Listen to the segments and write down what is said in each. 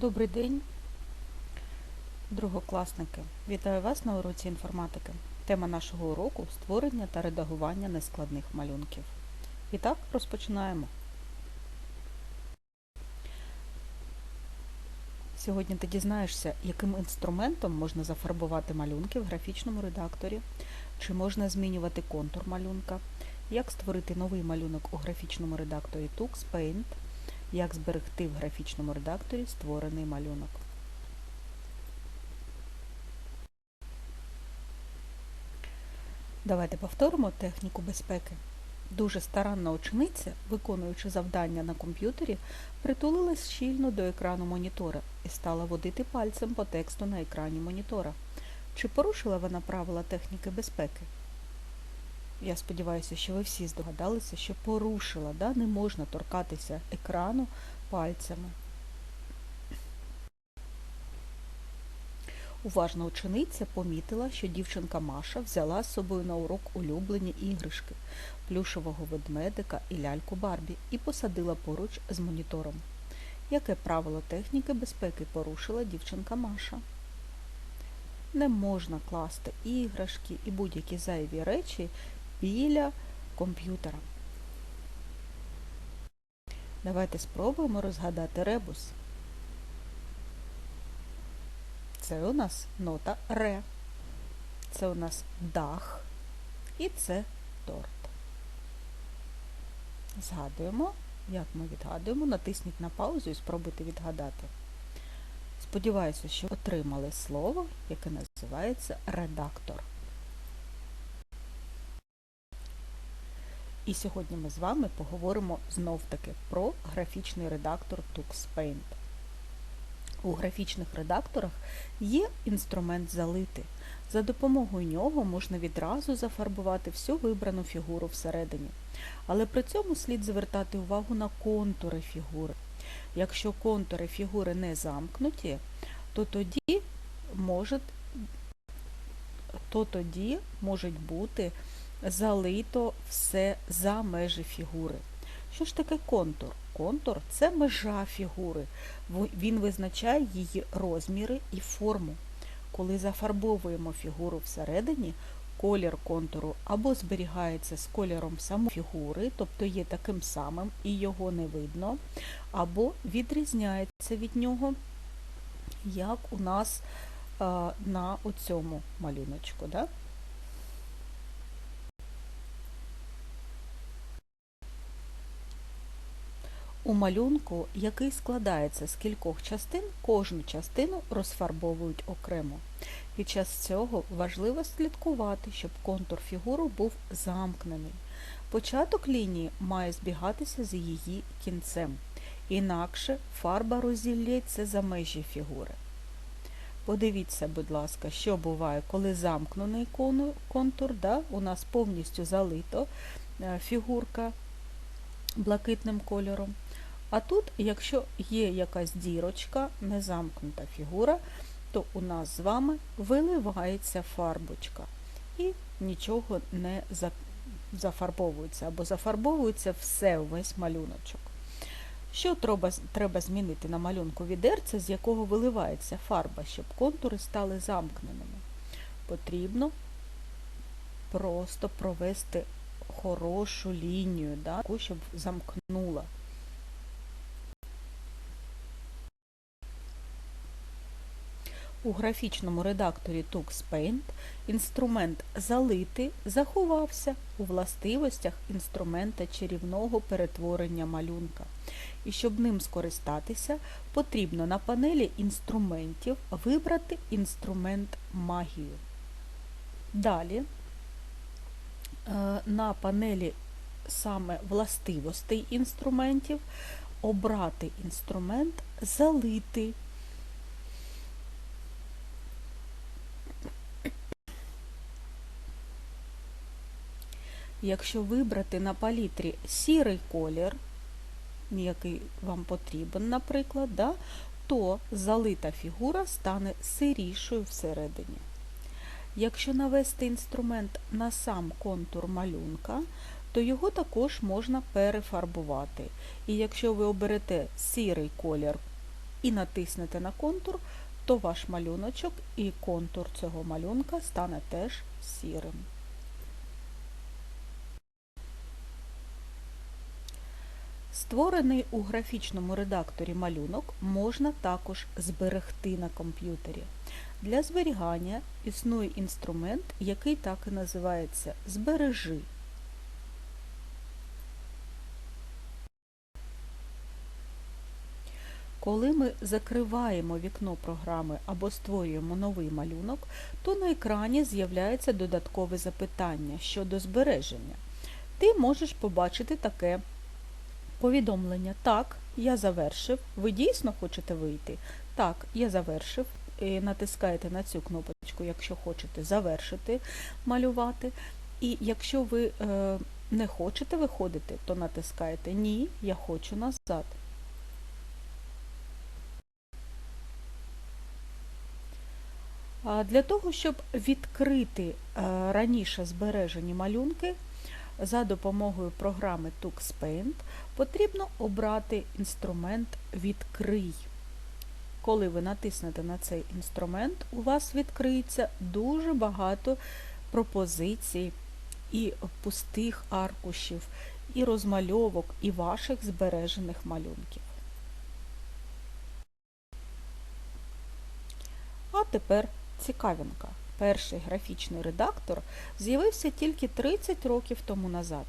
Добрий день, другокласники. Вітаю вас на уроці інформатики. Тема нашого уроку створення та редагування нескладних малюнків. І так, розпочинаємо. Сьогодні ти дізнаєшся, яким інструментом можна зафарбувати малюнки в графічному редакторі, чи можна змінювати контур малюнка, як створити новий малюнок у графічному редакторі Tux Paint, як зберегти в графічному редакторі створений малюнок. Давайте повторимо техніку безпеки. Дуже старанна учениця, виконуючи завдання на комп'ютері, притулилась щільно до екрану монітора і стала водити пальцем по тексту на екрані монітора. Чи порушила вона правила техніки безпеки? Я сподіваюся, що ви всі здогадалися, що порушила, да? не можна торкатися екрану пальцями. Уважна учениця помітила, що дівчинка Маша взяла з собою на урок улюблені іграшки, плюшового ведмедика і ляльку Барбі і посадила поруч з монітором. Яке правило техніки безпеки порушила дівчинка Маша? Не можна класти іграшки і будь-які зайві речі біля комп'ютера. Давайте спробуємо розгадати ребус. Це у нас нота ре. Це у нас дах і це торт. Згадуємо, як ми відгадуємо, натисніть на паузу і спробуйте відгадати. Сподіваюся, що отримали слово, яке називається редактор. І сьогодні ми з вами поговоримо знов-таки про графічний редактор TuxPaint. У графічних редакторах є інструмент залити. За допомогою нього можна відразу зафарбувати всю вибрану фігуру всередині. Але при цьому слід звертати увагу на контури фігури. Якщо контури фігури не замкнуті, то тоді може, то тоді можуть бути залито все за межі фігури. Що ж таке контур? Контур це межа фігури. Він визначає її розміри і форму. Коли зафарбовуємо фігуру всередині, колір контуру або зберігається з кольором самої фігури, тобто є таким самим і його не видно, або відрізняється від нього, як у нас на оцьому малюночку. Да? У малюнку, який складається з кількох частин, кожну частину розфарбовують окремо. Під час цього важливо слідкувати, щоб контур фігури був замкнений. Початок лінії має збігатися з її кінцем, інакше фарба розілється за межі фігури. Подивіться, будь ласка, що буває, коли замкнений контур, да, у нас повністю залито фігурка блакитним кольором. А тут, якщо є якась дірочка, незамкнута фігура, то у нас з вами виливається фарбочка і нічого не зафарбовується, або зафарбовується все, увесь малюночок. Що треба, треба змінити на малюнку відерця, з якого виливається фарба, щоб контури стали замкненими? Потрібно просто провести хорошу лінію, да, таку, щоб замкнула. У графічному редакторі TuxPaint інструмент залити заховався у властивостях інструмента чарівного перетворення малюнка. І щоб ним скористатися, потрібно на панелі інструментів вибрати інструмент магію. Далі на панелі саме властивостей інструментів обрати інструмент залити. Якщо вибрати на палітрі сірий колір, який вам потрібен, наприклад, да, то залита фігура стане сирішою всередині. Якщо навести інструмент на сам контур малюнка, то його також можна перефарбувати. І якщо ви оберете сірий колір і натиснете на контур, то ваш малюночок і контур цього малюнка стане теж сірим. Створений у графічному редакторі малюнок можна також зберегти на комп'ютері. Для зберігання існує інструмент, який так і називається Збережи. Коли ми закриваємо вікно програми або створюємо новий малюнок, то на екрані з'являється додаткове запитання щодо збереження. Ти можеш побачити таке повідомлення. Так, я завершив. Ви дійсно хочете вийти? Так, я завершив. І натискаєте на цю кнопочку, якщо хочете завершити малювати. І якщо ви е, не хочете виходити, то натискаєте Ні, я хочу назад. Для того, щоб відкрити е, раніше збережені малюнки, за допомогою програми TuxPaint потрібно обрати інструмент Відкрий. Коли ви натиснете на цей інструмент, у вас відкриється дуже багато пропозицій і пустих аркушів, і розмальовок, і ваших збережених малюнків. А тепер цікавинка. Перший графічний редактор з'явився тільки 30 років тому назад.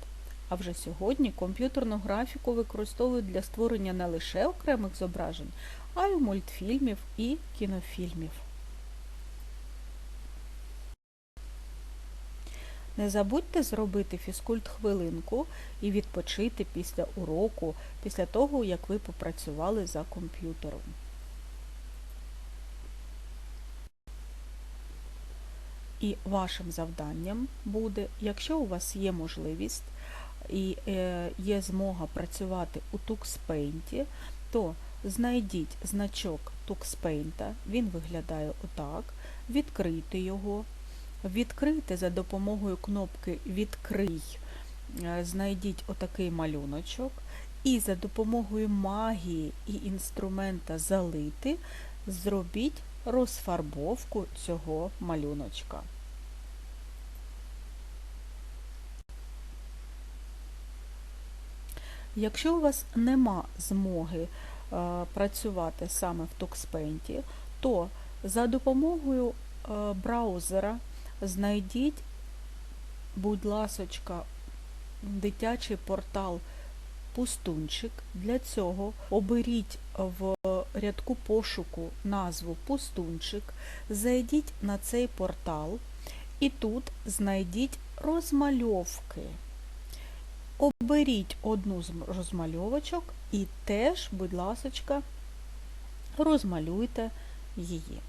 А вже сьогодні комп'ютерну графіку використовують для створення не лише окремих зображень, а й мультфільмів і кінофільмів. Не забудьте зробити фізкульт хвилинку і відпочити після уроку, після того, як ви попрацювали за комп'ютером. І вашим завданням буде, якщо у вас є можливість і е, є змога працювати у TuxPaint, то знайдіть значок TuxPaint, він виглядає отак, відкрийте його, відкрийте за допомогою кнопки Відкрий, е, знайдіть отакий малюночок, і за допомогою магії і інструмента залити зробіть розфарбовку цього малюночка. Якщо у вас нема змоги е, працювати саме в TuxPaint, то за допомогою е, браузера знайдіть, будь ласочка, дитячий портал Пустунчик. Для цього оберіть в рядку пошуку назву Пустунчик, зайдіть на цей портал і тут знайдіть розмальовки. Оберіть одну з розмальовочок і теж, будь ласочка, розмалюйте її.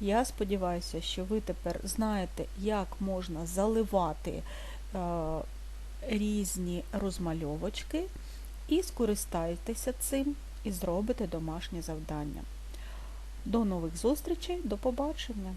Я сподіваюся, що ви тепер знаєте, як можна заливати різні розмальовочки і скористайтеся цим і зробите домашнє завдання. До нових зустрічей, до побачення!